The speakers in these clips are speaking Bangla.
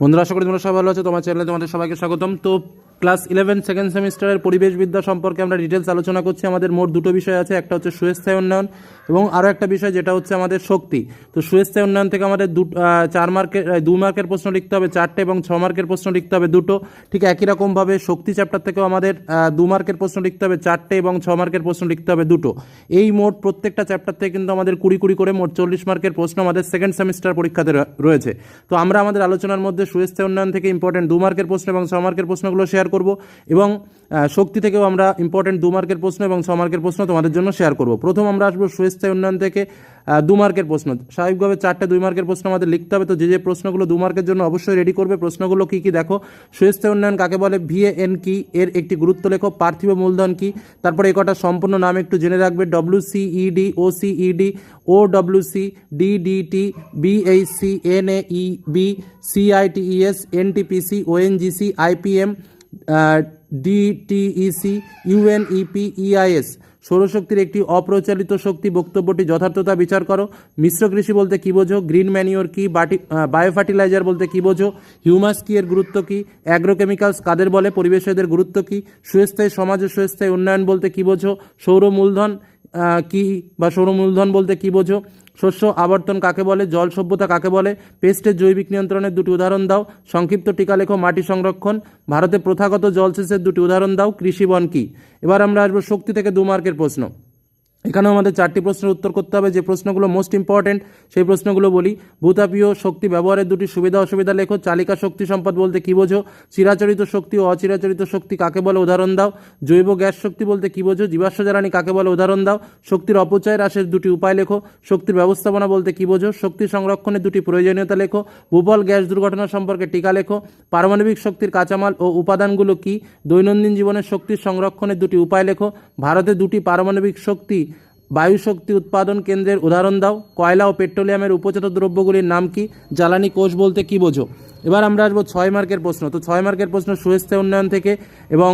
বন্ধুরা আশা করি তোমরা সবাই ভালো আছো। তোমার চ্যানেলে তোমাদের সবাইকে স্বাগতম। তো ক্লাস ইলেভেন সেকেন্ড সেমিস্টারের পরিবেশবিদ্যা সম্পর্কে আমরা ডিটেলস আলোচনা করছি। আমাদের মোট দুটো বিষয় আছে, একটা হচ্ছে সুস্থায়ী উন্নয়ন এবং আরও একটা বিষয় যেটা হচ্ছে আমাদের শক্তি। তো সুস্থায়ী উন্নয়ন থেকে আমাদের দু চার মার্কের দু মার্কের প্রশ্ন লিখতে হবে, চারটে এবং ছ মার্কের প্রশ্ন লিখতে হবে দুটো। ঠিক একই রকমভাবে শক্তি চ্যাপ্টার থেকেও আমাদের দু মার্কের প্রশ্ন লিখতে হবে, চারটে এবং ছ মার্কের প্রশ্ন লিখতে হবে দুটো। এই মোট প্রত্যেকটা চ্যাপ্টার থেকে কিন্তু আমাদের কুড়ি কুড়ি করে মোট চল্লিশ মার্কের প্রশ্ন আমাদের সেকেন্ড সেমিস্টার পরীক্ষাতে রয়েছে। তো আমরা আমাদের আলোচনার মধ্যে সুস্থায়ী উন্নয়ন থেকে ইম্পর্টেন্ট দু মার্কের প্রশ্ন এবং ছ মার্কের প্রশ্নগুলো শেয়ার করব এবং শক্তি থেকেও আমরা ইম্পর্টেন্ট দু মার্কের প্রশ্ন এবং ছ মার্কের প্রশ্ন তোমাদের জন্য শেয়ার করব। প্রথম আমরা আসব সুস্থায়ী উন্নয়ন থেকে দু মার্কের প্রশ্ন। স্বাভাবিকভাবে চারটে দুই মার্কের প্রশ্ন আমাদের লিখতে হবে, তো যে যে প্রশ্নগুলো দু মার্কের জন্য অবশ্যই রেডি করবে। প্রশ্নগুলো কি কি দেখো? সুস্থায়ী উন্নয়ন কাকে বলে? ভিএএন কি? এর একটি গুরুত্ব লেখো। পার্থিব মূলধন কি? তারপরে এই কটা সম্পূর্ণ নাম একটু জেনে রাখবে। ডব্লিউ সিইডি ও সিইডি ও W C D D T B CITES NTPC ONGC IPM DTEC UNEP EIS সৌরশক্তির একটি অপ্রচলিত শক্তি, বক্তব্যটি যথার্থতা বিচার করো। মিশ্র কৃষি বলতে কী বোঝো? গ্রিন ম্যানিওর কি? বাটি বায়ো ফার্টিলাইজার বলতে কী বোঝো? হিউমাস কি এর গুরুত্ব কি? অ্যাগ্রোকেমিক্যালস কাদের বলে? পরিবেশেদের গুরুত্ব কি? সুস্থায়ী, সমাজ ও সুস্থায়ী উন্নয়ন বলতে কী বোঝো? সৌর মূলধন কি বা সৌর মূলধন বলতে কী বোঝো? শস্য আবর্তন কাকে বলে, জল সভ্যতা কাকে বলে, পেস্টের জৈবিক নিয়ন্ত্রণের দুটি উদাহরণ দাও, সংক্ষিপ্ত টিকা লেখো, মাটি সংরক্ষণ, ভারতে প্রথাগত জলসেচের দুটি উদাহরণ দাও কৃষিবন কি? এবার আমরা আসব শক্তি থেকে দু মার্কের প্রশ্ন। এখানেও আমাদের চারটি প্রশ্নের উত্তর করতে হবে। যে প্রশ্নগুলো মোস্ট ইম্পর্টেন্ট সেই প্রশ্নগুলো বলি। ভূতাপীয় শক্তি ব্যবহারের দুটি সুবিধা, অসুবিধা লেখো। চালিকা শক্তি সম্পদ বলতে কী বোঝো? চিরাচরিত শক্তি ও অচিরাচরিত শক্তি কাকে বলে? উদাহরণ দাও। জৈব গ্যাস শক্তি বলতে কী বোঝো? জীবাশ্ম জ্বালানি কাকে বলে? উদাহরণ দাও। শক্তির অপচয় হ্রাসের দুটি উপায় লেখো। শক্তির ব্যবস্থাপনা বলতে কী বোঝো? শক্তি সংরক্ষণের দুটি প্রয়োজনীয়তা লেখো। ভূপাল গ্যাস দুর্ঘটনা সম্পর্কে টিকা লেখো। পারমাণবিক শক্তির কাঁচামাল ও উপাদানগুলো কি? দৈনন্দিন জীবনের শক্তির সংরক্ষণের দুটি উপায় লেখো। ভারতে দুটি পারমাণবিক শক্তি বায়ু শক্তি উৎপাদন কেন্দ্রের উদাহরণ দাও। কয়লা ও পেট্রোলিয়ামের উপজাত দ্রব্যগুলির নাম কি? জ্বালানি কোষ বলতে কী বোঝো? এবার আমরা আসব ছয় মার্কের প্রশ্ন। তো ছয় মার্কের প্রশ্ন সুস্থায়ী উন্নয়ন থেকে এবং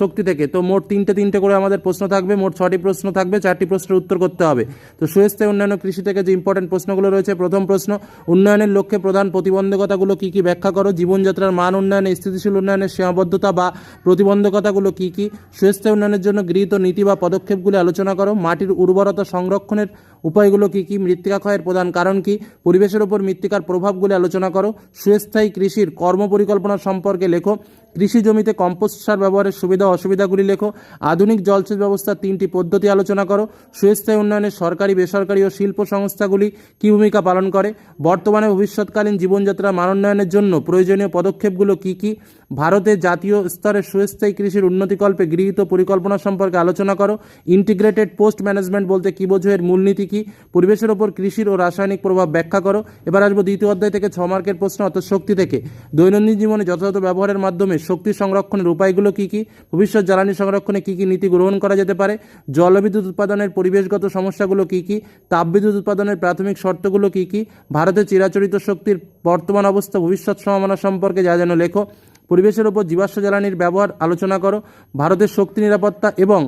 শক্তি থেকে। তো মোট তিনটে তিনটে করে আমাদের প্রশ্ন থাকবে, মোট ছটি প্রশ্ন থাকবে, চারটি প্রশ্নের উত্তর করতে হবে। তো সুস্থায়ী উন্নয়ন কৃষি থেকে যে ইম্পর্টেন্ট প্রশ্নগুলো রয়েছে, প্রথম প্রশ্ন, উন্নয়নের লক্ষ্যে প্রধান প্রতিবন্ধকতাগুলো কী কী ব্যাখ্যা করো? জীবনযাত্রার মান উন্নয়নে, স্থিতিশীল উন্নয়নের সীমাবদ্ধতা বা প্রতিবন্ধকতাগুলো কী কী? সুস্থায়ী উন্নয়নের জন্য গৃহীত নীতি বা পদক্ষেপগুলি আলোচনা করো। মাটির উর্বরতা সংরক্ষণের উপায়গুলো কী কী? মৃত্তিকা ক্ষয়ের প্রধান কারণ কী? পরিবেশের ওপর মৃত্তিকার প্রভাবগুলি আলোচনা করো। সুস্থায়ী কৃষির কর্মপরিকল্পনা সম্পর্কে লেখো। কৃষি জমিতে কম্পোস্ট সার ব্যবহারের সুবিধা অসুবিধাগুলি লেখো। আধুনিক জলসেচ ব্যবস্থার তিনটি পদ্ধতি আলোচনা করো। সুস্থায়ী উন্নয়নে সরকারি, বেসরকারি ও শিল্প সংস্থাগুলি কী ভূমিকা পালন করে? বর্তমানে ভবিষ্যৎকালীন জীবনযাত্রা মান উন্নয়নের জন্য প্রয়োজনীয় পদক্ষেপগুলো কী কী? ভারতে জাতীয় স্তরে সুস্থায়ী কৃষির উন্নতিকল্পে গৃহীত পরিকল্পনা সম্পর্কে আলোচনা করো। ইন্টিগ্রেটেড পোস্ট ম্যানেজমেন্ট বলতে কী বোঝো? এর মূলনীতি কী? পরিবেশের ওপর কৃষির ও রাসায়নিক প্রভাব ব্যাখ্যা করো। এবার আসব দ্বিতীয় অধ্যায় থেকে ছ মার্কের প্রশ্ন, অর্থাৎ শক্তি থেকে। দৈনন্দিন জীবনে যথাযথ ব্যবহারের মাধ্যমে শক্তি সংরক্ষণের উপায়গুলো কী কী? ভবিষ্যৎ জ্বালানি সংরক্ষণে কী কী নীতি গ্রহণ করা যেতে পারে? জলবিদ্যুৎ উৎপাদনের পরিবেশগত সমস্যাগুলো কী কী? তাপবিদ্যুৎ উৎপাদনের প্রাথমিক শর্তগুলো কী কী? ভারতের চিরাচরিত শক্তির বর্তমান অবস্থা ভবিষ্যৎ সম্ভাবনা সম্পর্কে যা যেন লেখো। পরিবেশের ওপর জীবাশ্ম জ্বালানির ব্যবহার আলোচনা করো। ভারতের শক্তি নিরাপত্তা এবং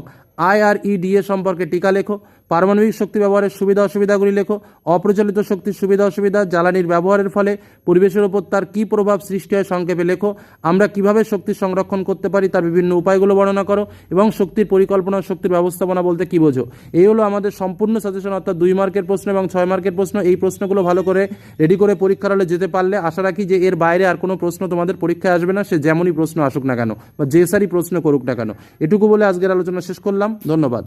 আইআরইডিএ সম্পর্কে টিকা লেখো। পারমাণবিক শক্তি ব্যবহারের সুবিধা অসুবিধাগুলি লেখো। অপ্রচলিত শক্তির সুবিধা অসুবিধা, জ্বালানির ব্যবহারের ফলে পরিবেশের ওপর তার কী প্রভাব সৃষ্টি হয় সংক্ষেপে লেখো। আমরা কীভাবে শক্তি সংরক্ষণ করতে পারি তার বিভিন্ন উপায়গুলো বর্ণনা করো এবং শক্তির পরিকল্পনা শক্তির ব্যবস্থাপনা বলতে কী বোঝো। এই হলো আমাদের সম্পূর্ণ সাজেশন অর্থাৎ দুই মার্কের প্রশ্ন এবং ছয় মার্কের প্রশ্ন। এই প্রশ্নগুলো ভালো করে রেডি করে পরীক্ষার হলে যেতে পারলে আশা রাখি যে এর বাইরে আর কোনো প্রশ্ন তোমাদের পরীক্ষায় আসবে না। সে যেমনই প্রশ্ন আসুক না কেন বা যে সারি প্রশ্ন করুক না কেন। এটুকু বলে আজকের আলোচনা শেষ করলাম। ধন্যবাদ।